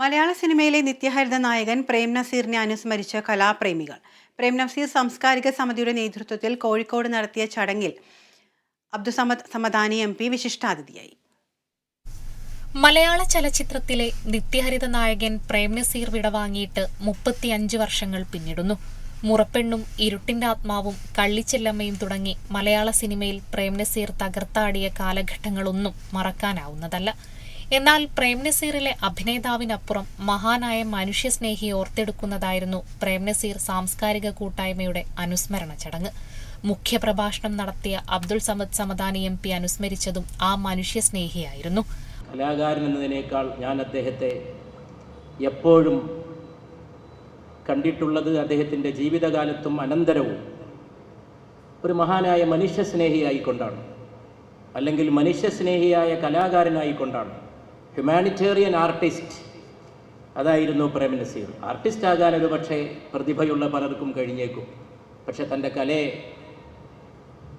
മലയാള സിനിമയിലെ നിത്യഹരിത നായകൻ പ്രേം നസീറിനെ അനുസ്മരിച്ച കലാപ്രേമികൾ. പ്രേം നസീർ സാംസ്കാരിക സമിതിയുടെ നേതൃത്വത്തിൽ കോഴിക്കോട് നടത്തിയ ചടങ്ങിൽ അബ്ദുസമദ് സമദാനി എം പി വിശിഷ്ടാതിഥിയായി. മലയാള ചലച്ചിത്രത്തിലെ നിത്യഹരിത നായകൻ പ്രേം നസീർ വിടവാങ്ങിയിട്ട് മുപ്പത്തിയഞ്ച് വർഷങ്ങൾ പിന്നിടുന്നു. മുറപ്പെണ്ണും ഇരുട്ടിന്റെ ആത്മാവും കള്ളിച്ചെല്ലമ്മയും തുടങ്ങി മലയാള സിനിമയിൽ പ്രേം നസീർ തകർത്താടിയ കാലഘട്ടങ്ങളൊന്നും മറക്കാനാവുന്നതല്ല. എന്നാൽ പ്രേംനസീറിലെ അഭിനേതാവിനപ്പുറം മഹാനായ മനുഷ്യസ്നേഹി ഓർത്തെടുക്കുന്നതായിരുന്നു പ്രേം നസീർ സാംസ്കാരിക കൂട്ടായ്മയുടെ അനുസ്മരണ ചടങ്ങ്. മുഖ്യപ്രഭാഷണം നടത്തിയ അബ്ദുൾ സമദ് സമദാനി എം പി അനുസ്മരിച്ചതും ആ മനുഷ്യസ്നേഹിയായിരുന്നു. കലാകാരൻ എന്നതിനേക്കാൾ ഞാൻ അദ്ദേഹത്തെ എപ്പോഴും കണ്ടിട്ടുള്ളത് അദ്ദേഹത്തിന്റെ ജീവിതകാലത്തും അനന്തരവും ഒരു മഹാനായ മനുഷ്യസ്നേഹിയായിക്കൊണ്ടാണ്. അല്ലെങ്കിൽ മനുഷ്യസ്നേഹിയായ കലാകാരനായിക്കൊണ്ടാണ്. ഹ്യൂമാനിറ്റേറിയൻ ആർട്ടിസ്റ്റ് അതായിരുന്നു പ്രേമനസീർ ആർട്ടിസ്റ്റ് ആകാൻ ഒരു പക്ഷേ പ്രതിഭയുള്ള പലർക്കും കഴിഞ്ഞേക്കും. പക്ഷെ തന്റെ കലയെ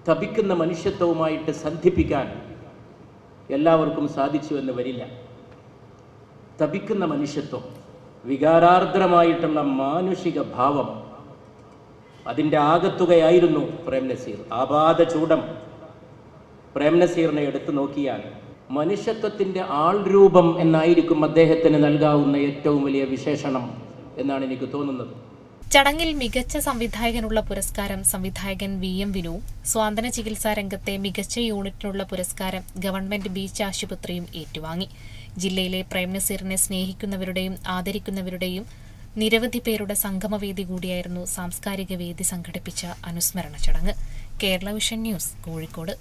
തപിക്കുന്ന മനുഷ്യത്വവുമായിട്ട് സന്ധിപ്പിക്കാൻ എല്ലാവർക്കും സാധിച്ചു എന്ന് വരില്ല. തപിക്കുന്ന മനുഷ്യത്വം വികാരാർദ്രമായിട്ടുള്ള മാനുഷിക ഭാവം അതിന്റെ ആകത്തുകയായിരുന്നു പ്രേംനസീർ ആപാദ ചൂടം പ്രേംനസീറിനെ എടുത്തു നോക്കിയാൽ മനുഷ്യത്വത്തിന്റെ ആൾരൂപം എന്നായിരിക്കും അദ്ദേഹത്തിന് നൽകാവുന്ന ഏറ്റവും വലിയ വിശേഷണം എന്നാണ് എനിക്ക് തോന്നുന്നത്. ചടങ്ങിൽ മികച്ച സംവിധായകനുള്ള പുരസ്കാരം സംവിധായകൻ വി എം വിനു സ്വാന്തന ചികിത്സാ രംഗത്തെ മികച്ച യൂണിറ്റിനുള്ള പുരസ്കാരം ഗവൺമെന്റ് ബീച്ച് ആശുപത്രിയും ഏറ്റുവാങ്ങി. ജില്ലയിലെ പ്രേം നസീറിനെ സ്നേഹിക്കുന്നവരുടെയും ആദരിക്കുന്നവരുടെയും നിരവധി പേരുടെ സംഗമവേദി കൂടിയായിരുന്നു സാംസ്കാരിക വേദി സംഘടിപ്പിച്ച അനുസ്മരണ ചടങ്ങ്. Kerala vision news Kozhikode.